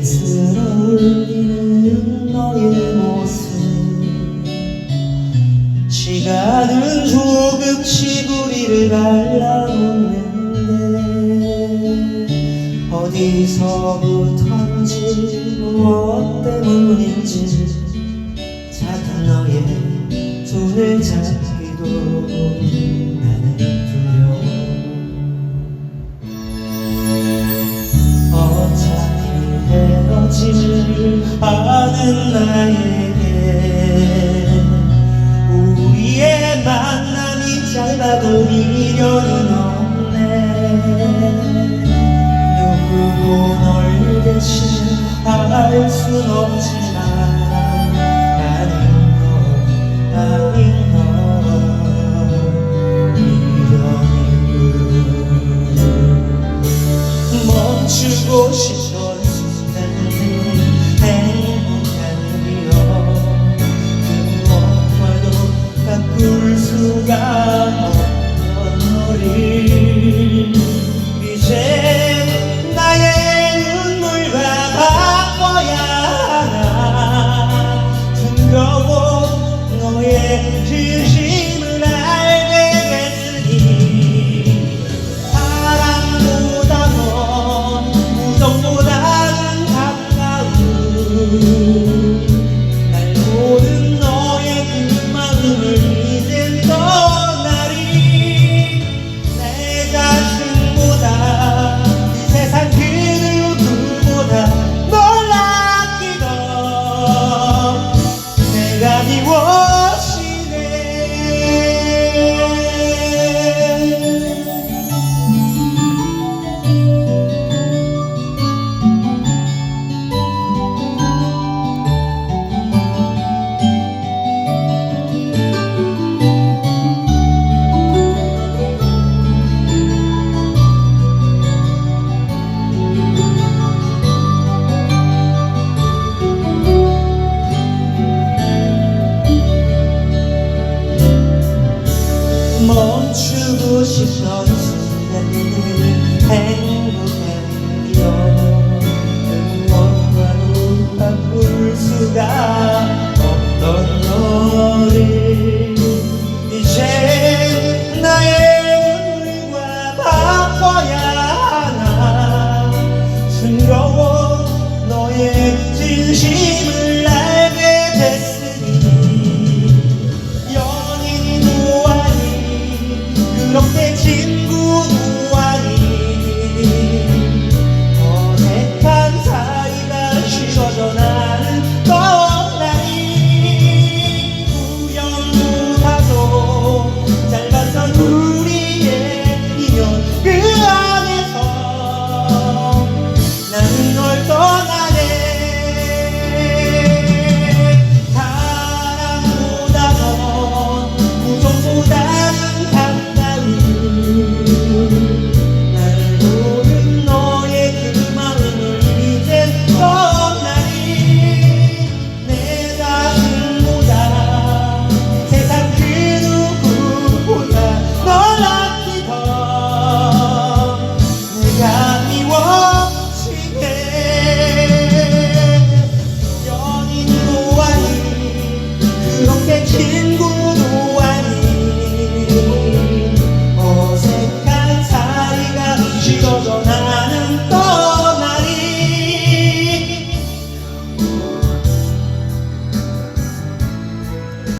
쓸어 올리는 너의 모습. 시간은 조금씩 우리를 갈라놓는데 어디서부턴지 무엇 때문인지 작은 너의 손을 잡기 나에게 우리의 만남이 짧아도 미련은 없네. 누구도 널 대신 알순 없지만 아닌 것 아닌 것 미련이군 멈추고 싶던 바꿀 수가 멈추고 싶던 순간들 행복한 기억 무엇과도 바꿀 수가 없던 너를 이제 나의 눈물과 바꿔야 하나 즐거워 너의 진심을